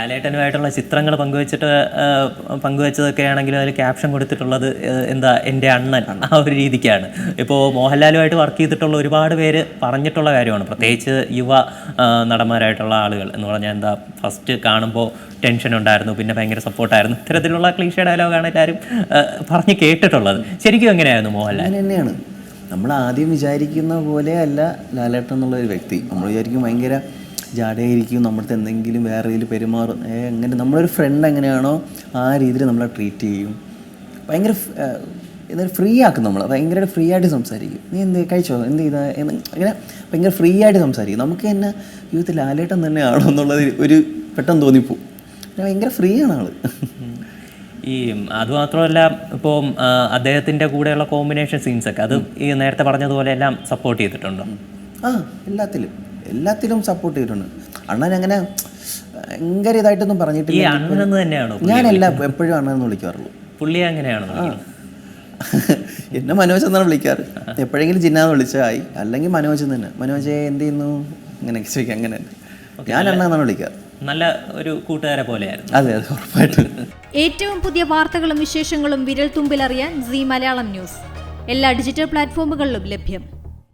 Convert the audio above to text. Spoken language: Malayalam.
ലാലേട്ടനുമായിട്ടുള്ള ചിത്രങ്ങൾ പങ്കുവെച്ചിട്ട് പങ്കുവച്ചതൊക്കെ ആണെങ്കിലും അതിൽ ക്യാപ്ഷൻ കൊടുത്തിട്ടുള്ളത് എന്താ എന്റെ അണ്ണൻ ആ ഒരു രീതിക്കാണ്. ഇപ്പോൾ മോഹൻലാലുമായിട്ട് വർക്ക് ചെയ്തിട്ടുള്ള ഒരുപാട് പേര് പറഞ്ഞിട്ടുള്ള കാര്യമാണ്. പ്രത്യേകിച്ച് യുവ നടന്മാരായിട്ടുള്ള ആളുകൾ എന്ന് പറഞ്ഞാൽ എന്താ ഫസ്റ്റ് കാണുമ്പോൾ ടെൻഷൻ ഉണ്ടായിരുന്നു പിന്നെ ഭയങ്കര സപ്പോർട്ടായിരുന്നു ഇത്തരത്തിലുള്ള ക്ലീഷ ഡയലോഗാണ് എല്ലാവരും പറഞ്ഞ് കേട്ടിട്ടുള്ളത്. ശരിക്കും എങ്ങനെയായിരുന്നു മോഹൻലാൽ? തന്നെയാണ്. നമ്മൾ ആദ്യം വിചാരിക്കുന്ന പോലെ അല്ല ലാലേട്ടൻ എന്നുള്ള ഒരു വ്യക്തി. നമ്മൾ വിചാരിക്കും ഭയങ്കര ജാടയായിരിക്കും നമ്മുടെ എന്തെങ്കിലും വേറെ രീതിയിൽ പെരുമാറും എങ്ങനെ നമ്മളൊരു ഫ്രണ്ട് എങ്ങനെയാണോ ആ രീതിയിൽ നമ്മളെ ട്രീറ്റ് ചെയ്യും. ഭയങ്കര എന്നൊരു ഫ്രീ ആക്കും നമ്മൾ ഭയങ്കര ഫ്രീ ആയിട്ട് സംസാരിക്കും. നീ എന്ത് കഴിച്ചോ? എന്ത് ചെയ്താ? അങ്ങനെ ഭയങ്കര ഫ്രീ ആയിട്ട് സംസാരിക്കും. നമുക്ക് തന്നെ ജീവിതത്തിൽ ലാലേട്ടൻ തന്നെയാണോ എന്നുള്ളത് ഒരു പെട്ടെന്ന് തോന്നിപ്പോ. ഭയങ്കര ഫ്രീ ആണ് ആൾ. ഈ അതുമാത്രമല്ല ഇപ്പോൾ അദ്ദേഹത്തിന്റെ കൂടെയുള്ള കോമ്പിനേഷൻ സീൻസ് ഒക്കെ അത് ഈ നേരത്തെ പറഞ്ഞതുപോലെ എല്ലാം സപ്പോർട്ട് ചെയ്തിട്ടുണ്ടോ? ആ എല്ലാത്തിലും. എല്ലാത്തിലും സപ്പോർട്ട് ചെയ്തിട്ടുണ്ട്. അണ്ണൻ അങ്ങനെ ഭയങ്കര ഇതായിട്ടൊന്നും പറഞ്ഞിട്ടില്ല. ഞാനല്ല തന്നെയാണോ ഞാൻ എപ്പോഴും അണ്ണൻ വിളിക്കാറുള്ളൂ. പുള്ളി അങ്ങനെയാണോ എന്നെ മനോജ് എന്നാണ് വിളിക്കാറ്. എപ്പോഴെങ്കിലും ജിന്നാന്ന് വിളിച്ചായി അല്ലെങ്കിൽ മനോജ് എന്ന് തന്നെ. മനോജ് എന്ത് ചെയ്യുന്നു? അങ്ങനെ ചോദിക്കാം അങ്ങനെ ഞാൻ അണ്ണ എന്നാണ് വിളിക്കാറ്. നല്ല ഒരു കൂട്ടുകാരെ പോലെയായിരുന്നു. അതെ അതെ ഉറപ്പായിട്ടും. ഏറ്റവും പുതിയ വാർത്തകളും വിശേഷങ്ങളും വിരൽ തുമ്പിലറിയാൻ സി മലയാളം ന്യൂസ്. എല്ലാ ഡിജിറ്റൽ പ്ലാറ്റ്ഫോമുകളിലും ലഭ്യം.